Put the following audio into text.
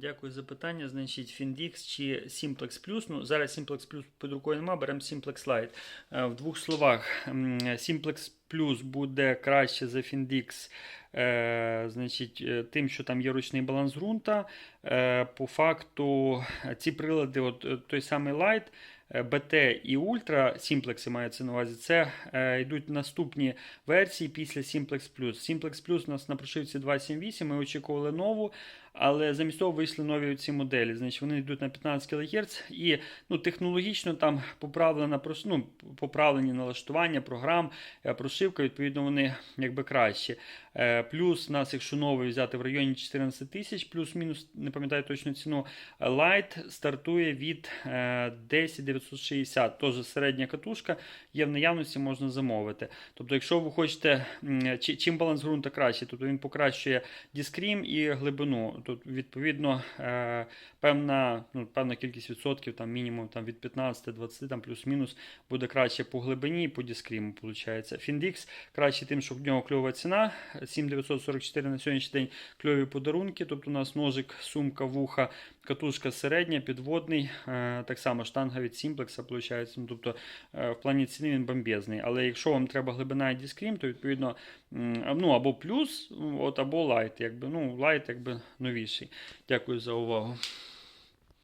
Дякую за питання. Значить, Findix чи Simplex Plus. Ну, зараз Simplex Plus під рукою нема, беремо Simplex Lite. Е, В двох словах, Simplex Plus буде краще за Findix. Е, значить, е, тим, що там є ручний баланс ґрунта. По факту, ці прилади, от той самий Lite, Е, BT і Ultra Simplex мається на увазі, це е, йдуть наступні версії після Simplex Plus. Simplex Plus у нас на прошивці 2.7.8, ми очікували нову, але замість того вийшли нові ці моделі. Значить, Вони йдуть на 15 кГц і ну, технологічно там поправлена, ну, поправлені налаштування програм, е, прошивка, відповідно, вони якби кращі. Е, плюс нас, якщо новий взяти в районі 14 тисяч, плюс-мінус, не пам'ятаю точно ціну, Light стартує від е, 10 960, теж середня катушка, є в наявності, можна замовити. Тобто, якщо ви хочете, чим баланс ґрунта краще, тобто він покращує діскрім і глибину. Тобто, відповідно, е, певна ну, певна кількість відсотків, там мінімум там, від 15-20, там плюс-мінус, буде краще по глибині і по діскріму. Виходить. Фіндікс краще тим, що в нього кльова ціна. 7944 на сьогоднішній день кльові подарунки. Тобто у нас ножик, сумка, вуха, катушка середня, підводний, е, так само штанга від 7. Simplex, виходить. Ну, тобто е, в плані ціни він бомбезний. Але якщо вам треба глибина і діскрім, то відповідно ну, або плюс, от, або лайт. Якби, ну, лайт якби новіший. Дякую за увагу.